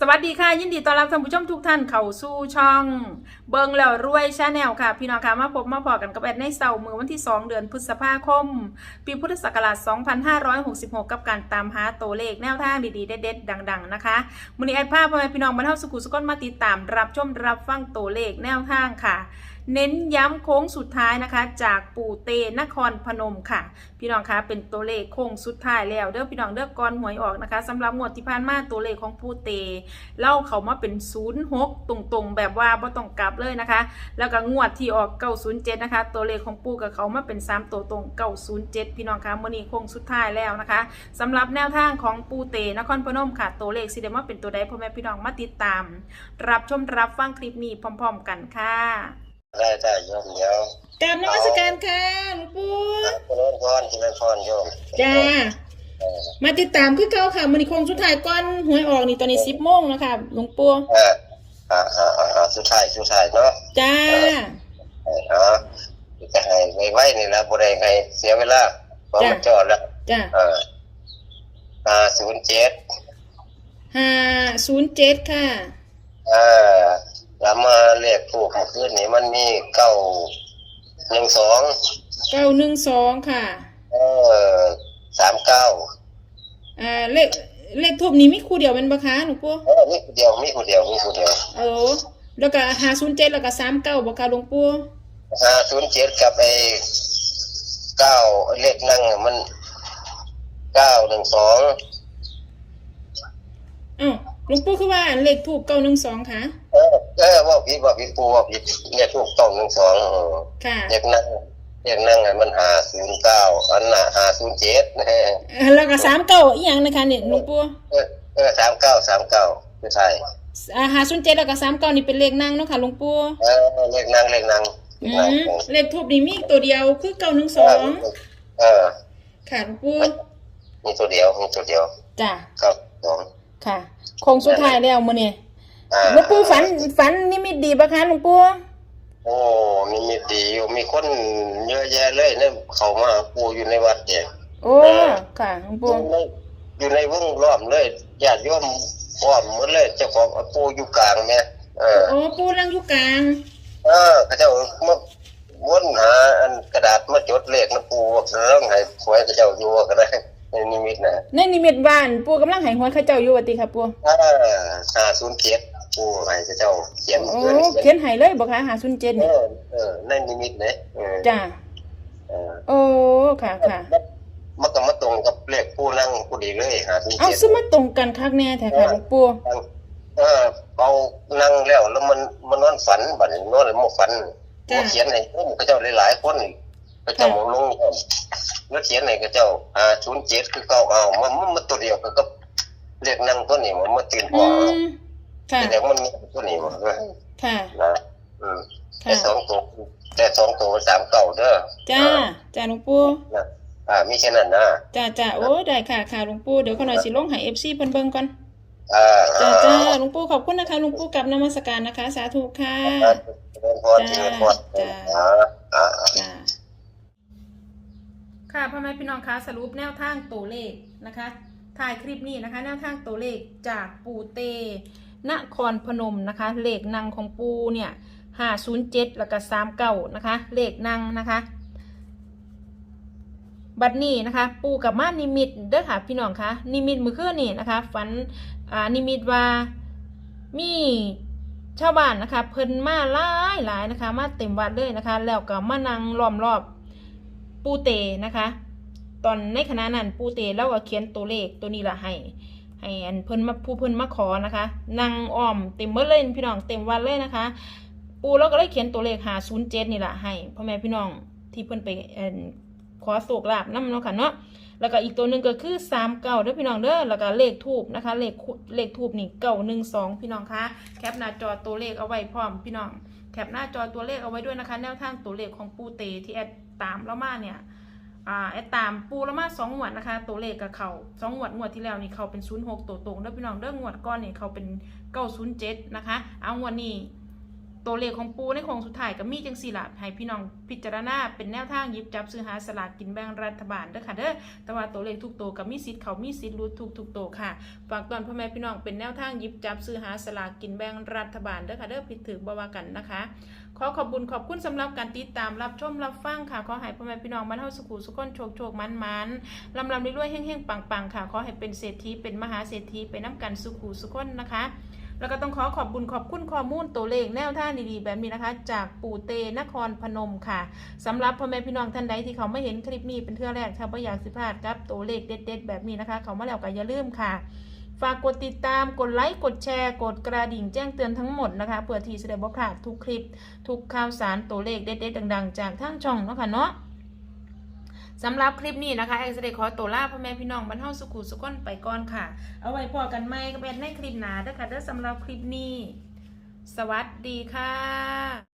สวัสดีค่ะ ยินดีต้อนรับท่านผู้ชมทุกท่านเข้าสู่ช่อง เบิงแล้วรวยชาแนลค่ะ พี่น้องค่ะมาพบมาพอกันกับแอดในเสาร์มือวันที่ 2 เดือนพฤษภาคม ปีพุทธศักราช 2566 กับการตามหาตัวเลขแนวทางดีๆ เด็ดๆดัง ๆ นะคะมือนี้แอดภาพพ่อแม่พี่น้องบรรเทาสุขุสุขนมาติดตามรับชมรับฟังตัวเลขแนวทางค่ะ เน้นย้ำโค้งสุดท้ายนะคะ จากปู่เตนครพนมค่ะ พี่น้องคะเป็นตัวเลขโค้งสุดท้ายแล้วเด้อพี่น้องเด้อก่อนหวยออกนะคะสำหรับงวดที่ผ่านมาตัวเลขของปู่เตเล่าเขามาเป็น06ตรงๆ แบบว่าบ่ต้องกลับเลยนะคะ แล้วก็งวดที่ออก907นย์เจ็ดนะคะ ตัวเลขของปู่กับเขามาเป็น3ตัวตรง907พี่น้องคะมื้อนี้โค้งสุดท้ายแล้วนะคะสำหรับแนวทางของปู่เตนครพนมค่ะ ตัวเลขสิเดมาเป็นตัวใดพ่อแม่พี่น้องมาติดตาม รับชมรับฟังคลิปนี้พร้อม ๆ กันค่ะ ได้ได้โยมเดี๋ยวกราบนมัสการค่ะหลวงปู่คุณนพรที่เป็นพรโยมจ้าเออมาติดตามคือเก่าค่ะมื้อนี้โค้งสุดท้ายก่อนหวยออกนี่ตอนนี้10โมงแล้วค่ะหลวงปู่เอออ่าอ่าอ่าอ่าสุดท้ายสุดท้ายเนาะจ้าเออเอาจะให้ไว้ไว้นี่ละบ่ได้ให้เสียเวลาเพราะมันจอดแล้วจ้าเอออ่าศูนย์เจ็ดห้าศูนย์เจ็ดค่ะอ่า แล้วมาเลขถูกเมื่อคืนนี้มันมีเก้าหนึ่งสองเก้าหนึ่งสองค่ะ เออสามเก้าอ่าเลขเลขทูบนี้มีคู่เดียวเป็นปะคะหลวงปู่เออมีคนเดียวมีคนเดียวมีคนเดียวเออแล้วก็ห้าศูนย์เจ็ดแล้วก็สามเก้าบะคะหลวงปู่อ่าศูนย์เจ็ดกับไอ้เก้าเลขนั่งอะมันเก้าหนึ่งสองอ้าว หลวงปู่คือว่าเลขทูบเก้าหนึ่งสองค่ะ เออเออว่าผิดว่าผิดปูว่าผิดเนี่ยถูกต้องหนึ่งสองค่ะเลขนั่งเลขนั่งไงมันหาศูนย์เก้าอันน่ะหาศูนย์เจ็ดเอออ่าแล้วก็สามเก้าอีกอย่างนะคะเนี่ยหลวงปู่เออสามเก้าสามเก้าไม่ใช่อ่าห้าศูนย์เจ็ดแล้วก็สามเก้านี่เป็นเลขนั่งเนาะค่ะหลวงปู่เออเลขนั่งเลขนั่งเลอืขนั่งมเลขทูบนี่มีอีกตัวเดียวคือเก้าหนึ่งสองเออค่ะหลวงปู่มีตัวเดียวมีตัวเดียวจ้าครับสองค่ะโค้งสุดท้ายแล้วมื้อนี้อ่าหลวงปู่ฝันฝันนิมิตดีปะคะหลวงปู่โอ้มีมีดีอยู่มีคนเยอะแยะเลยเนี่ยเขามาหาปูอยู่ในวัดเนี่ย โอ้ค่ะหลวงอปู่ยู่ในอยู่ในวงล้อมเลยญาติโยมล้อมหมดเลยเจ้าของปูอยู่กลางเนี่ยเออ โอ้ปู่นั่งอยู่กลางเออเขาเจ้ามาวนหาอันกระดาษมาจดเลขนะปูเรื่องให้หวยเขาเจ้าอยู่ก็ได้ ในนิมิตนะในนิมิตบ้านปู่กำลังให้หวยเขาเจ้าอยู่ว่าติค่ะปู่ถ้าห้าศูนย์เจ็ดปูให้เขาเจ้าเขียนโอ้เขียนเขียนให้เลยบ่คะ507เอนี่อเออในนิมิตเนี่ยเออจ้าเออโอ้ค่ะค่ะ มันก็มาตรงกับเลขผู้นั่งผู้ดีเลยหาศูนย์เอาเจ็ด ซึ่งมาตรงกันคักแน่แท้ค่ะหลวงปู่ เออเอานั่งแล้วแล้วมันมันนอนฝันบัดนี้นอนแล้วมันฝันจ้ามันเขียนให้ผมก็เจ้าหลายๆคนก็เจ้าหมลง แล้วเขียนให้ก็เจ้าอ่าศูนย์เจ็ดคือเก้าเอามันมันมันตัวเดียวกันกับเลขนั่งตัวนี้มันมาตื่นหัอืวมค่ะ แต่มันมีตัวนี้มันค่ะนะอืมค่ะแต่สองตัวแต่สองตัวมันสามเก้าเด้อจ้า จ้าหลวงปู่นะอ่ามีแค่นั้นนะจ้าจ้าโอ้ได้ค่ะค่ะหลวงปู่เดี๋ยวเขาหน่อยสิลงให้ FC เพิ่นเบิ่งก่อนอ่าจ้าจ้าหลวงปู่ขอบคุณนะคะหลวงปู่กลับนมัสการนะคะ สาธุค่ะอ่าเจริญพรเจริญพรจ้า อ่าอ่า จ้า ค่ะพ่อแม่พี่น้องคะสรุปแนวทางตัวเลขนะคะถ่ายคลิปนี้นะคะ แนวทางตัวเลขจากปูเต นครพนมนะคะ เลขนางของปูเนี่ยห้าศูนย์เจ็ดแล้วก็สามเก้านะคะ เลขนางนะคะ บัดนี้นะคะ ปูกับมานิมิตเด้อค่ะพี่น้องคะนิมิตมือคืนนี่นะคะฝันอ่านิมิตว่ามีชาวบ้านนะคะ เพิ่นมาหลายหลายนะคะ มาเต็มวัดเลยนะคะ แล้วก็มานั่งล้อมรอบ ปูเตนะคะ ตอนในขณะนั้นปูเตแล้วก็เขียนตัวเลขตัวนี้ละให้ให้อันเพิ่นมาผู้เพิ่นมาขอนะคะนั่งอ้อมเต็มเบิดเลยพี่น้องเต็มวันเลยนะคะ ปูเราก็เลยเขียนตัวเลขหาศูนย์เจ็ดนี่แหละให้พ่อแม่พี่น้องที่เพิ่นไปอิ่นขอโศกลาบน้ำเนาะค่ะเนาะแล้วก็อีกตัวหนึ่งก็คือสามเก้าเด้อพี่น้องเด้อแล้วก็เลขทูบนะคะเลขเลขทูบนี่เก้าหนึ่งสองพี่น้องคะแคปหน้าจอตัวเลขเอาไว้พร้อมพี่น้อง แคปหน้าจอตัวเลขเอาไว้ด้วยนะคะ แนวทางตัวเลขของปูเตที่แอดตามแล้วมาเนี่ยอ่าแอดตามปูละมาสองหวดนะคะ ตัวเลขกับเขาสองหวดหวดที่แล้วนี่เขาเป็นศูนย์หกตัวตรงเด้อพี่น้องเด้องวดก้อนนี่เขาเป็นเก้าศูนย์เจ็ดนะคะ เอางวดนี้ ตัวเลขของปูในโคงสุดท้ายก็มีจังสี่ละให้พี่น้องพิจารณาเป็นแนวทางยิบจับซื้อหาสลากกินแบ่งรัฐบาลเด้อค่ะเด้อแต่ว่าตัวเลขทุกตัวก็มีสิทธิ์เขามีสิทธิ์รู้ทุกทุกตัวค่ะฝากตอนพ่อแม่พี่น้องเป็นแนวทางยิบจับซื้อหาสลากกินแบ่งรัฐบาลเด้อค่ะเด้อผิดถือบ่ว่ากันนะคะ ขอขอบคุญขอบคุณสำหรับการติดตามรับชมรับฟังค่ะขอให้พ่อแม่พี่น้องบ้านเฮาสุขุสุขคนโชคโชคมันมันลำลำรวยๆเฮงๆปังๆค่ะขอให้เป็นเศรษฐีเป็นมหาเศรษฐีเป็นน้ำกันสุขุสุขคนนะคะ แล้วก็ต้องขอขอบบุญขอบคุณข้อมูลตัวเลขแนวท่างดีๆแบบนี้นะคะ จากปู่เตนครพนมค่ะสำหรับพ่อแม่พี่น้องท่านใดที่เขาไม่เห็นคลิปนี้เป็นเทื่อแรกถ้าไม่อยากสิพลาดครับตัวเลขเด็ด ๆ แบบนี้นะคะ เขามาแล้วก็อย่าลืมค่ะฝากกดติดตาม กดไลค์ กดแชร์ กดกระดิ่งแจ้งเตือนทั้งหมดนะคะ เพื่อที่จะได้บ่พลาดทุกคลิป ทุกข่าวสารตัวเลขเด็ดๆดัง ๆ จากทางช่องเนาะค่ะเนาะ สำหรับคลิปนี้นะคะเอ็กซ์เดขอตัวลาพ่อแม่พี่น้องบรรเทาสุขุสุก้นไปก่อนค่ะ เอาไว้พอกันไหมก็เป็นในคลิปหนาเด้อค่ะเด้อสำหรับคลิปนี้ สวัสดีค่ะ